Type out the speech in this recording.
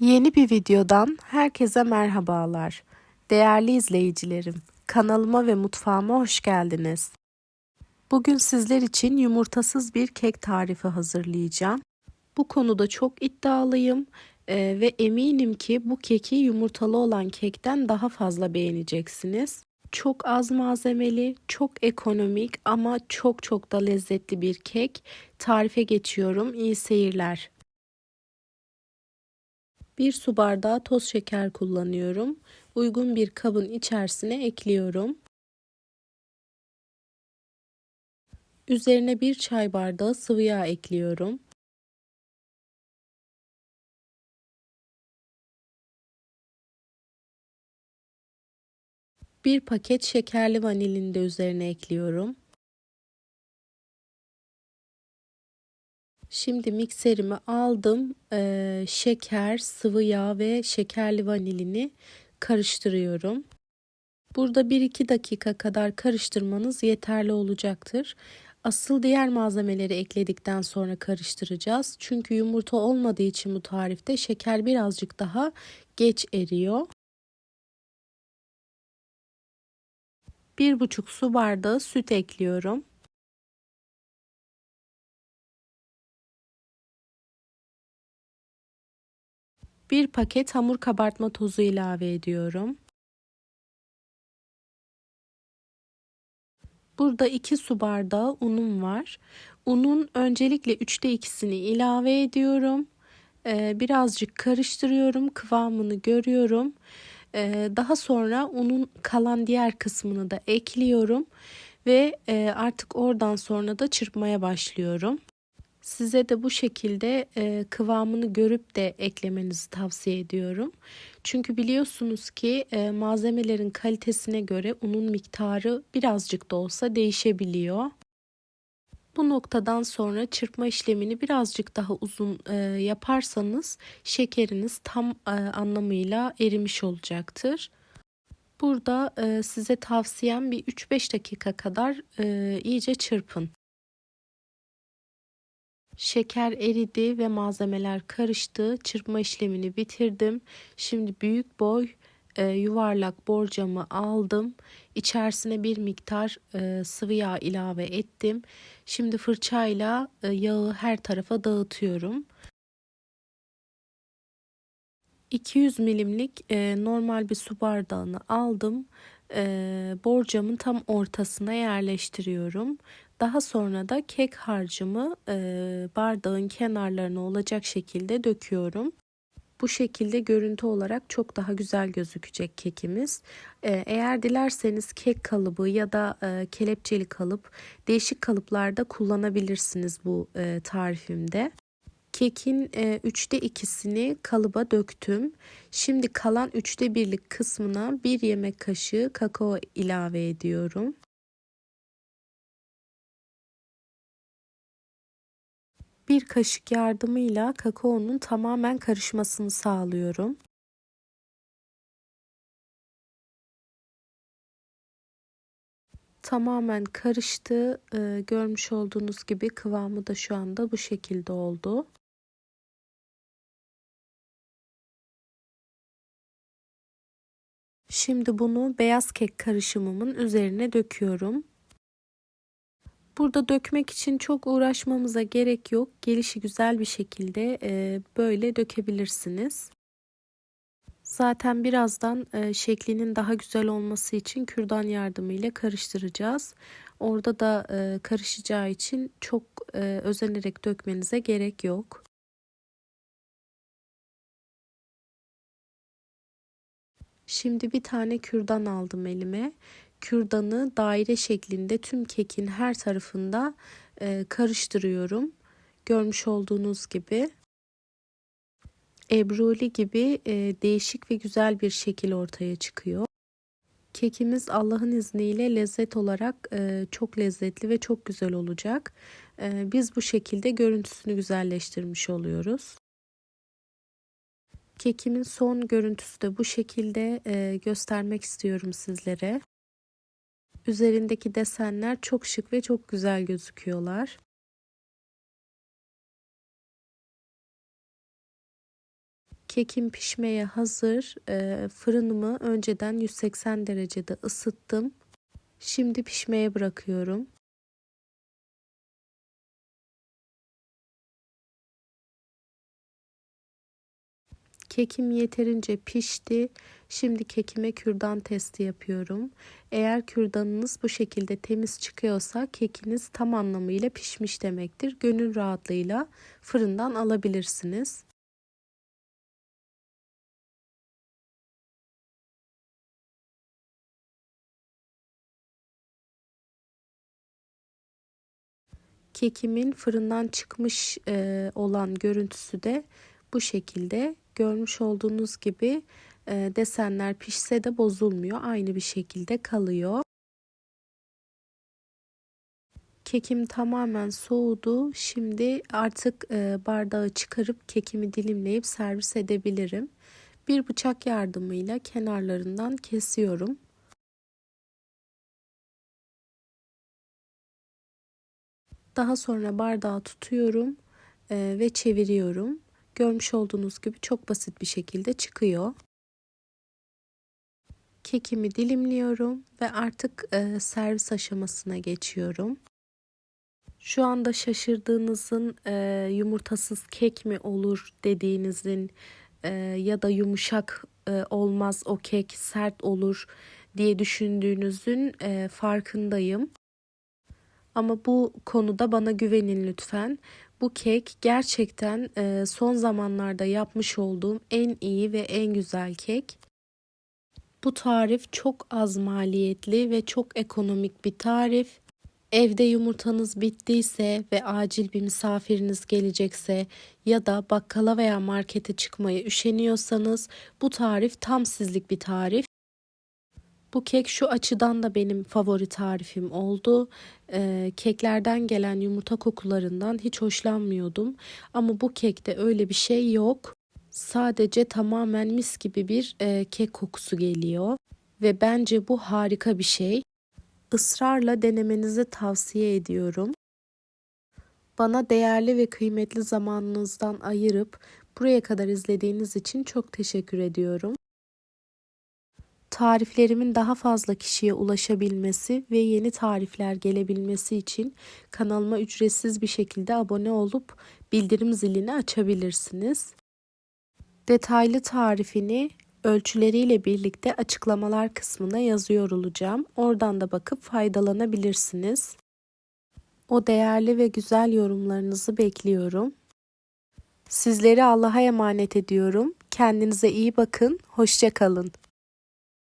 Yeni bir videodan herkese merhabalar. Değerli izleyicilerim, kanalıma ve mutfağıma hoş geldiniz. Bugün sizler için yumurtasız bir kek tarifi hazırlayacağım. Bu konuda çok iddialıyım eee, ve eminim ki bu keki yumurtalı olan kekten daha fazla beğeneceksiniz. Çok az malzemeli, çok ekonomik ama çok çok da lezzetli bir kek. Tarife geçiyorum. İyi seyirler. Bir su bardağı toz şeker kullanıyorum. Uygun bir kabın içerisine ekliyorum. Üzerine bir çay bardağı sıvı yağ ekliyorum. Bir paket şekerli vanilini de üzerine ekliyorum. Şimdi mikserimi aldım. Ee, şeker, sıvı yağ ve şekerli vanilini karıştırıyorum. Burada 1-2 dakika kadar karıştırmanız yeterli olacaktır. Asıl diğer malzemeleri ekledikten sonra karıştıracağız. Çünkü yumurta olmadığı için bu tarifte şeker birazcık daha geç eriyor. 1,5 su bardağı süt ekliyorum. Bir paket hamur kabartma tozu ilave ediyorum. Burada 2 su bardağı unum var. Unun öncelikle 3'te 2'sini ilave ediyorum. Ee, birazcık karıştırıyorum. Kıvamını görüyorum. Ee, daha sonra unun kalan diğer kısmını da ekliyorum. Ve e, artık oradan sonra da çırpmaya başlıyorum. Size de bu şekilde e, kıvamını görüp de eklemenizi tavsiye ediyorum. Çünkü biliyorsunuz ki e, malzemelerin kalitesine göre unun miktarı birazcık da olsa değişebiliyor. Bu noktadan sonra çırpma işlemini birazcık daha uzun e, yaparsanız şekeriniz tam e, anlamıyla erimiş olacaktır. Burada e, size tavsiyem bir 3-5 dakika kadar e, iyice çırpın. Şeker eridi ve malzemeler karıştı. Çırpma işlemini bitirdim. Şimdi büyük boy e, yuvarlak borcamı aldım. İçerisine bir miktar e, sıvı yağ ilave ettim. Şimdi fırçayla e, yağı her tarafa dağıtıyorum. 200 milimlik e, normal bir su bardağını aldım. E, borcamın tam ortasına yerleştiriyorum. Daha sonra da kek harcımı e, bardağın kenarlarına olacak şekilde döküyorum. Bu şekilde görüntü olarak çok daha güzel gözükecek kekimiz. Eğer dilerseniz kek kalıbı ya da kelepçeli kalıp değişik kalıplarda kullanabilirsiniz bu tarifimde. Kekin e, üçte ikisini kalıba döktüm. Şimdi kalan üçte birlik kısmına bir yemek kaşığı kakao ilave ediyorum. Bir kaşık yardımıyla kakaonun tamamen karışmasını sağlıyorum. Tamamen karıştı. Ee, görmüş olduğunuz gibi kıvamı da şu anda bu şekilde oldu. Şimdi bunu beyaz kek karışımımın üzerine döküyorum. Burada dökmek için çok uğraşmamıza gerek yok. Gelişi güzel bir şekilde e, böyle dökebilirsiniz. Zaten birazdan e, şeklinin daha güzel olması için kürdan yardımıyla karıştıracağız. Orada da e, karışacağı için çok özenerek dökmenize gerek yok. Şimdi bir tane kürdan aldım elime kürdanı daire şeklinde tüm kekin her tarafında e, karıştırıyorum. Görmüş olduğunuz gibi ebruli gibi e, değişik ve güzel bir şekil ortaya çıkıyor. Kekimiz Allah'ın izniyle lezzet olarak e, çok lezzetli ve çok güzel olacak. E, biz bu şekilde görüntüsünü güzelleştirmiş oluyoruz. Kekimin son görüntüsü de bu şekilde e, göstermek istiyorum sizlere. Üzerindeki desenler çok şık ve çok güzel gözüküyorlar. Kekim pişmeye hazır. Ee, fırınımı önceden 180 derecede ısıttım. Şimdi pişmeye bırakıyorum. Kekim yeterince pişti. Şimdi kekime kürdan testi yapıyorum. Eğer kürdanınız bu şekilde temiz çıkıyorsa kekiniz tam anlamıyla pişmiş demektir. Gönül rahatlığıyla fırından alabilirsiniz. Kekimin fırından çıkmış e, olan görüntüsü de bu şekilde. Görmüş olduğunuz gibi e, desenler pişse de bozulmuyor. Aynı bir şekilde kalıyor. Kekim tamamen soğudu. Şimdi artık e, bardağı çıkarıp kekimi dilimleyip servis edebilirim. Bir bıçak yardımıyla kenarlarından kesiyorum. Daha sonra bardağı tutuyorum e, ve çeviriyorum. Görmüş olduğunuz gibi çok basit bir şekilde çıkıyor. Kekimi dilimliyorum ve artık e, servis aşamasına geçiyorum. Şu anda şaşırdığınızın e, yumurtasız kek mi olur dediğinizin e, ya da yumuşak e, olmaz o kek sert olur diye düşündüğünüzün e, farkındayım. Ama bu konuda bana güvenin lütfen. Bu kek gerçekten e, son zamanlarda yapmış olduğum en iyi ve en güzel kek. Bu tarif çok az maliyetli ve çok ekonomik bir tarif. Evde yumurtanız bittiyse ve acil bir misafiriniz gelecekse ya da bakkala veya markete çıkmaya üşeniyorsanız bu tarif tam sizlik bir tarif. Bu kek şu açıdan da benim favori tarifim oldu. Ee, keklerden gelen yumurta kokularından hiç hoşlanmıyordum. Ama bu kekte öyle bir şey yok. Sadece tamamen mis gibi bir e, kek kokusu geliyor. Ve bence bu harika bir şey. Israrla denemenizi tavsiye ediyorum. Bana değerli ve kıymetli zamanınızdan ayırıp buraya kadar izlediğiniz için çok teşekkür ediyorum tariflerimin daha fazla kişiye ulaşabilmesi ve yeni tarifler gelebilmesi için kanalıma ücretsiz bir şekilde abone olup bildirim zilini açabilirsiniz. Detaylı tarifini ölçüleriyle birlikte açıklamalar kısmına yazıyor olacağım. Oradan da bakıp faydalanabilirsiniz. O değerli ve güzel yorumlarınızı bekliyorum. Sizleri Allah'a emanet ediyorum. Kendinize iyi bakın. Hoşça kalın.